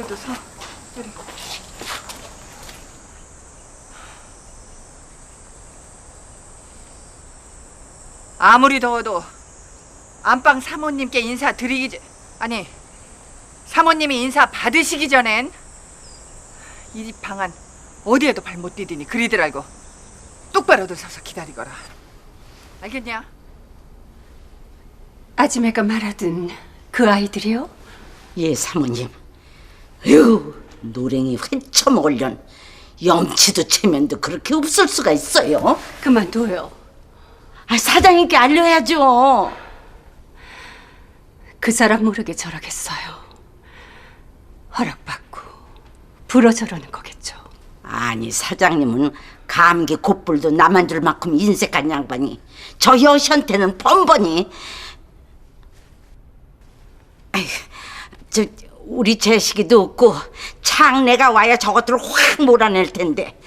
너도 서. 저리. 아무리 더워도 안방 사모님께 인사 드리기 전 아니 사모님이 인사 받으시기 전엔 이 집 방안 어디에도 발 못 디디니 그리들 알고 똑바로들 서서 기다리거라 알겠냐? 아지매가 말하던 그 아이들이요? 예, 사모님. 에휴, 노랭이 회쳐먹으련 염치도 체면도 그렇게 없을 수가 있어요. 그만둬요. 아, 사장님께 알려야죠. 그 사람 모르게 저러겠어요. 허락받고 불어 저러는 거겠죠. 아니, 사장님은 감기 곧불도 남한 줄 만큼 인색한 양반이 저 여시한테는 번번이 아휴, 저 우리 재식이도 없고 창내가 와야 저것들을 확 몰아낼 텐데